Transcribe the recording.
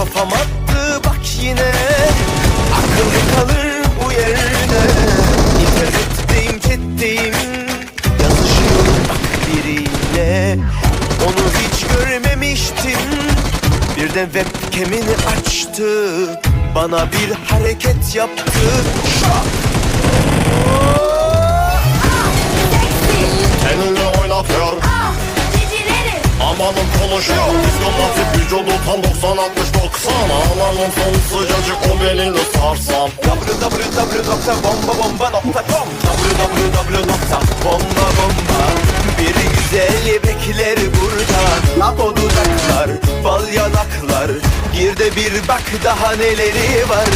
kafam attı bak yine. Akıllı kalır bu yerde. İnternetteyim chatteyim. Yazışıyorum bak biriyle. Onu hiç görmemiştim. Birden webcam'ini açtı. Bana bir hareket yaptı. Şak! Seninle oynatıyor. Ah, cicileri Amanın konuşuyor. Psikopatik vücudu tam 90-60-90 Amanın sonu sıcacık o belini sarsam www.bombabomba.com www.bombabomba Bir güzel bekler burada O dudaklar, bal yanaklar Gir de bir bak daha neleri var